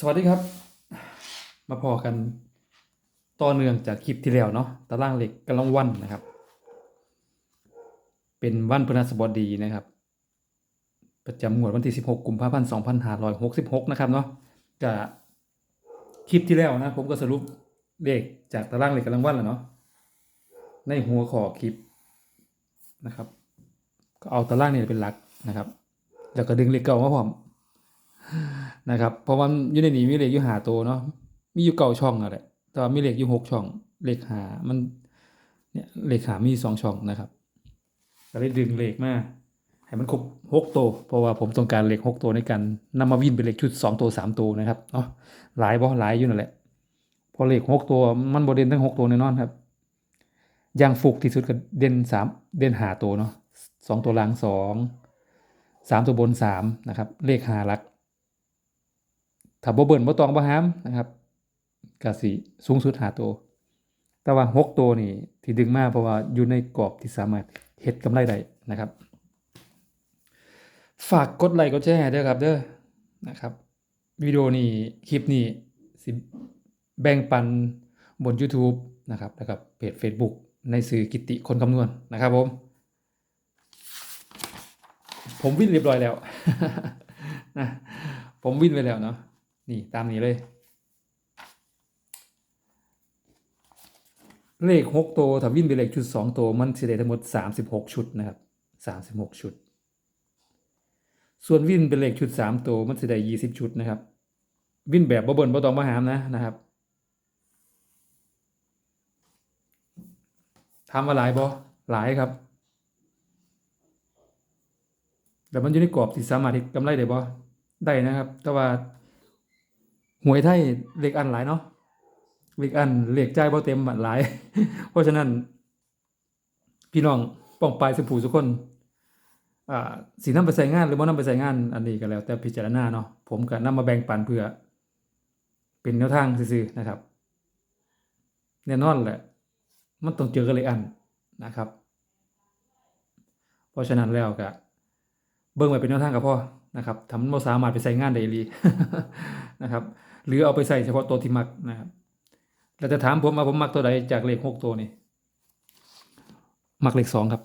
สวัสดีครับ มาพอกันต่อเนื่องจากคลิปที่แล้วเนาะตารางเหล็กกำลังวันนะครับ เป็นวันพฤหัสบดีนะครับ ประจำงวดวันที่ 16 กุมภาพันธ์ 2566 นะครับเนาะกับคลิปที่แล้วนะ ผมก็สรุปเลขจากตารางเหล็กกำลังวันแล้วเนาะในหัวข้อคลิปนะครับ ก็เอาตารางนี่เป็นหลักนะครับ แล้วก็ดึงเลขเก่ามาพร้อม นะครับ เพราะว่าอยู่ในนี้มีเลขอยู่หาตัวเนาะมีอยู่เก้าช่องอะแหละแต่ว่ามีเลขอยู่หกช่อง เลขหามันเนี่ยเลขหามีสองช่องนะครับก็เลยดึงเลขมาให้มันครบหกตัวเพราะว่าผมต้องการเลขหกตัวในการนำมาวินเป็นเลขชุดสองตัวสามตัวนะครับเนาะหลายบ่หลายอยู่นั่นแหละพอเลขหกตัวมันบ่เด่นทั้งหกตัวแน่นอนครับอย่างฟุกที่สุดก็เด่นสามเด่นหาตัวเนาะสองตัวล่างสองสามตัวบนสามนะครับ เลขหาลัก ถ้าบ่เบิ่นบ่ตองบ่หามนะครับก็สิสูงสุดหาตัว แต่ว่าหกตัวนี่ที่ดึงมาเพราะว่าอยู่ในกรอบที่สามารถเฮ็ดกำไรได้นะครับ ฝากกดไลค์กดแชร์ด้วยครับเด้อนะครับวิดีโอนี้คลิปนี้สิแบ่งปันบน YouTube นะครับแล้วก็เพจ Facebook ในสื่อกิติคนคำนวณนะครับผม ผมวิ่งเรียบร้อยแล้วนะผมวิ่งไปแล้วเนาะ นี่ตามนี้เลย เลขหกตัวถ้าวิ่งไปเลขชุดสองตัวมันเสิได้ทั้งหมดสามสิบหกชุดนะครับสามสิบหกชุด ส่วนวิ่งเป็นเลขชุดสามตัวมันเสิได้ยี่สิบชุดนะครับ วิ่งแบบบ่เบิ่นบ่ตองมาหามนะนะครับทำมาหลายบ่หลายครับแต่มันอยู่ในกรอบที่สามารถกำไรได้บ่ได้นะครับ แต่ว่า หวยไทยเลขอันหลายเนาะเลขอันเลขใจบ่เต็มหลาย เพราะฉะนั้น พี่น้องป้องปลายสุผู้ทุกคนอ่าสินำไปใช้งาน หรือบ่นำไปใช้งาน อันนี้ก็แล้ว แต่พิจารณาเนาะผมก็นำมาแบ่งปันเพื่อ เป็นแนวทางซื่อๆนะครับ แน่นอนแหละ มันต้องเจอกันเลยอันนะครับ เพราะฉะนั้นแล้วก็เบิ่งไว้เป็นแนวทางกับพ่อนะครับทำมันบ่สามารถไปใส่งานได้ลีนะครับ หรือเอาไปใส่เฉพาะตัวที่มักนะครับแล้วจะถามผมว่าผมมักตัวใดจากเลขหกตัวนี่มักเลขสองครับ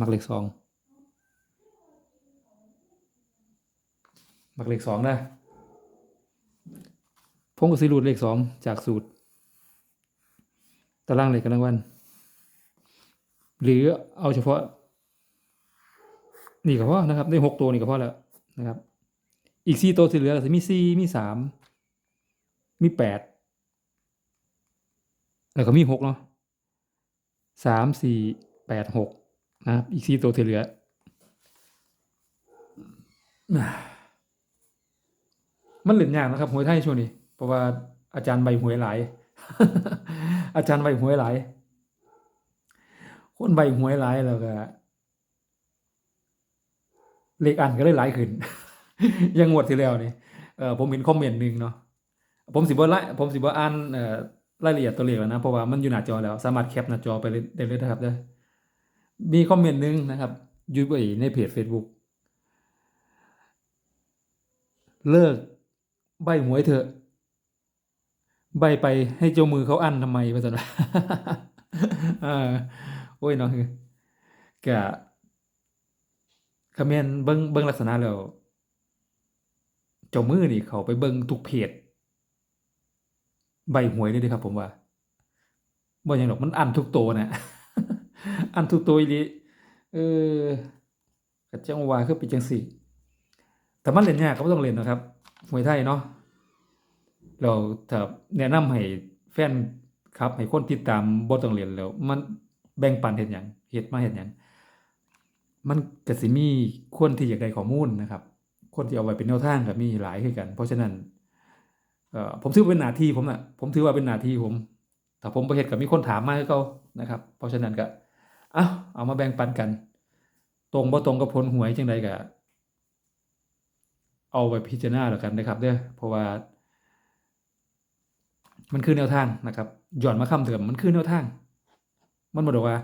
มักเลขสองมักเลขสองนะผมก็ซื้อรูดเลขสองจากสูตร ตารางเลขกำลังวัน หรือเอาเฉพาะ นี่ก็พอนะครับ ได้หกตัวนี่ก็พอแล้วนะครับ อีกสี่ตัวที่เหลือก็จะมีสี่มีสามมีแปดแล้วก็มีหกเนาะสามสี่แปดหกนะครับ อีกสี่ตัวที่เหลือมันเหลือยากนะครับหวยไทยช่วงนี้ เพราะว่าอาจารย์ใบหวยหลาย อาจารย์ใบหวยหลายคนใบหวยหลายแล้วก็เลขอันก็เลยหลายขึ้น ยังงวดที่แล้วนี่เออผมเห็นคอมเมนต์หนึ่งเนาะผมสิบ่ไล่ผมสิบ่อ่านเอ่อรายละเอียดตัวเลขแล้วนะเพราะว่ามันอยู่หน้าจอแล้วสามารถแคปหน้าจอไปได้เลยนะครับเด้อมีคอมเมนต์หนึ่งนะครับอยู่ไว้ในเพจ Facebook เลิกใบหวยเถอะ ใบไปให้เจ้ามือเขาอั้นทำไมวะสันวะเออโอ้ยเนาะคือกะคอมเมนต์เบิ่งเบิ่งลักษณะแล้ว เจ้ามือนี่เขาไปเบิ่งทุกเพจใบหวยเลยด้ครับผมว่าบ่หยังดอกมันอันทุกตัวน่ะอันทุกตัวอีลีเออก็จังวาคือเป็นจังซี่แต่มันเล่นยากก็ต้องเล่นนะครับมวยไทยเนาะแล้วถ้าแนะนำให้แฟนครับให้คนติดตามบ่ต้องเล่นแล้ว มันแบ่งปันเฮ็ดหยังเฮ็ดมาเฮ็ดหยังมันก็สิมีคนที่อยากได้ข้อมูลนะครับ คนที่เอาไว้เป็นแนวทางก็มีหลายคือกัน เพราะฉะนั้นผมถือว่าเป็นหน้าที่ผมน่ะผมถือว่าเป็นหน้าที่ผมถ้าผมบ่เฮ็ดก็มีคนถามมาคือเก่านะครับ เพราะฉะนั้นก็เอาเอามาแบ่งปันกัน ตรงบ่ตรงกับผลหวยจังใดก็เอาไว้พิจารณาแล้วกันนะครับเด้อเพราะว่า มันคือแนวทางนะครับย้อนมาคำเดิมมันคือแนวทาง มันบ่ได้ว่า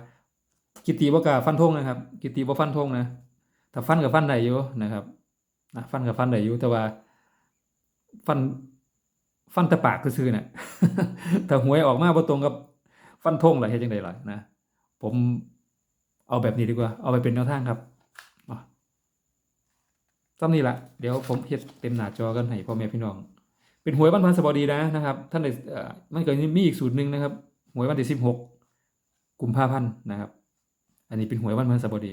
กิติบ่กาฟันธงนะครับ กิติบ่ฟันธงนะถ้าฟันก็ฟันได้อยู่นะครับ นะฟันก็ฟันได้อยู่แต่ว่า ฟันฟันตะปากซื่อๆน่ะถ้าหวยออกมาบ่ตรงกับฟันธงล่ะเฮ็ดจังไดล่ะนะผมเอาแบบนี้ดีกว่า เอาไปเป็นแนวทางครับอะซ้ำนี้ละเดี๋ยวผมเฮ็ดเต็มหน้าจอกันให้พ่อแม่พี่น้อง เป็นหวยวันพฤหัสบดีนะนะครับ ท่านได้เออมันก็มีอีกสูตรหนึ่งนะครับ หวยวันที่16กุมภาพันธ์นะครับ อันนี้เป็นหวยวันพฤหัสบดี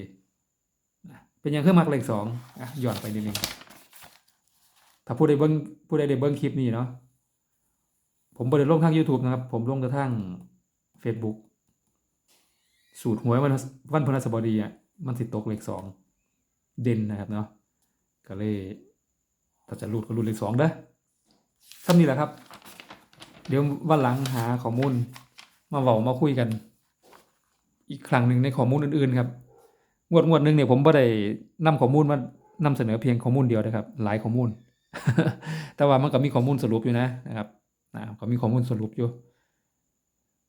เป็นยังเครื่องมักเลขสองอะย้อนไปนิดนึงถ้าผู้ใดเบิ่งผู้ใดได้เบิ่งคลิปนี้เนาะผมบ่ได้ลงทาง YouTube นะครับ ผมลงแต่ทาง Facebook สูตรหวยวันวันพฤหัสบดีอะมันสิตกเลขสองเด่นนะครับเนาะก็เลยถ้าจะรูดก็รูดเลขสองเด้อซ้ำนี้แหละครับ เดี๋ยววันหลังหาข้อมูล มาเว้ามาคุยกัน อีกครั้งหนึ่งในข้อมูลอื่นๆครับ งวดงวดหนึ่งเนี่ยผมบ่ได้นำข้อมูลมานำเสนอเพียงข้อมูลเดียวนะครับ หลายข้อมูล แต่ว่ามันก็มีข้อมูลสรุปอยู่นะนะครับนะก็มีข้อมูลสรุปอยู่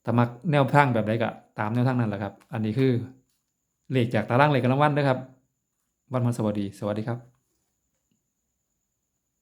ถ้ามักแนวทางแบบใดก็ตามแนวทางนั้นแหละครับ อันนี้คือเลขจากตารางเลขกำลังวันนะครับ วันพฤหัสดี สวัสดีครับ